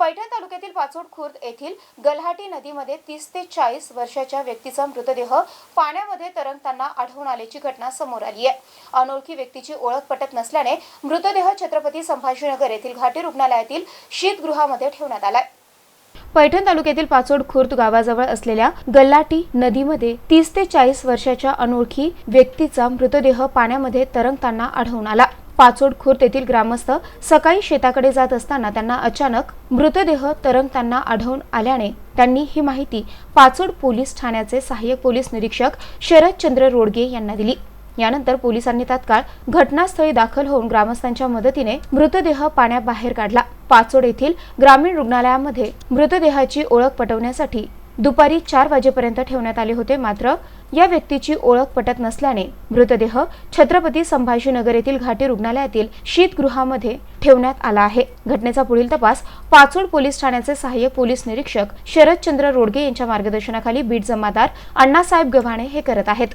पैठण तालुक्यातील पाचोड खुर्द येथील गल्हाटी नदीमध्ये तीस ते चाळीस वर्षाच्या व्यक्तीचा मृतदेह पाण्यामध्ये तरंगताना आढळून आल्याची घटना समोर आली आहे. अनोळखी व्यक्तीची ओळख पटत नसल्याने मृतदेह छत्रपती संभाजीनगर येथील घाटी रुग्णालयातील शीतगृहामध्ये ठेवण्यात आलाय. पैठण तालुक्यातील पाचोड खुर्द गावाजवळ असलेल्या गल्लाटी नदीमध्ये तीस ते चाळीस वर्षाच्या अनोळखी व्यक्तीचा मृतदेह पाण्यामध्ये तरंगताना आढळून आला. पाचोड खुर्द येथील ग्रामस्थ सकाळी शेताकडे जात असताना त्यांना अचानक मृतदेह तरंगताना आढळून आल्याने त्यांनी ही माहिती पाचोड पोलीस ठाण्याचे सहाय्यक पोलीस निरीक्षक शरदचंद्र रोडगे यांना दिली. यानंतर पोलिसांनी तात्काळ घटनास्थळी दाखल होऊन ग्रामस्थांच्या मदतीने मृतदेह पाण्याबाहेर काढला. पाचोड येथील ग्रामीण रुग्णालयामध्ये मृतदेहाची ओळख पटवण्यासाठी दुपारी चार वाजेपर्यंत ठेवण्यात आले होते. मात्र या व्यक्तीची ओळख पटत नसल्याने मृतदेह छत्रपती संभाजीनगर येथील घाटी रुग्णालयातील शीतगृहामध्ये ठेवण्यात आला आहे. घटनेचा पुढील तपास पाचोड पोलीस ठाण्याचे सहाय्यक पोलीस निरीक्षक शरदचंद्र रोडगे यांच्या मार्गदर्शनाखाली बीट जमादार अण्णासाहेब गव्हाणे हे करत आहेत.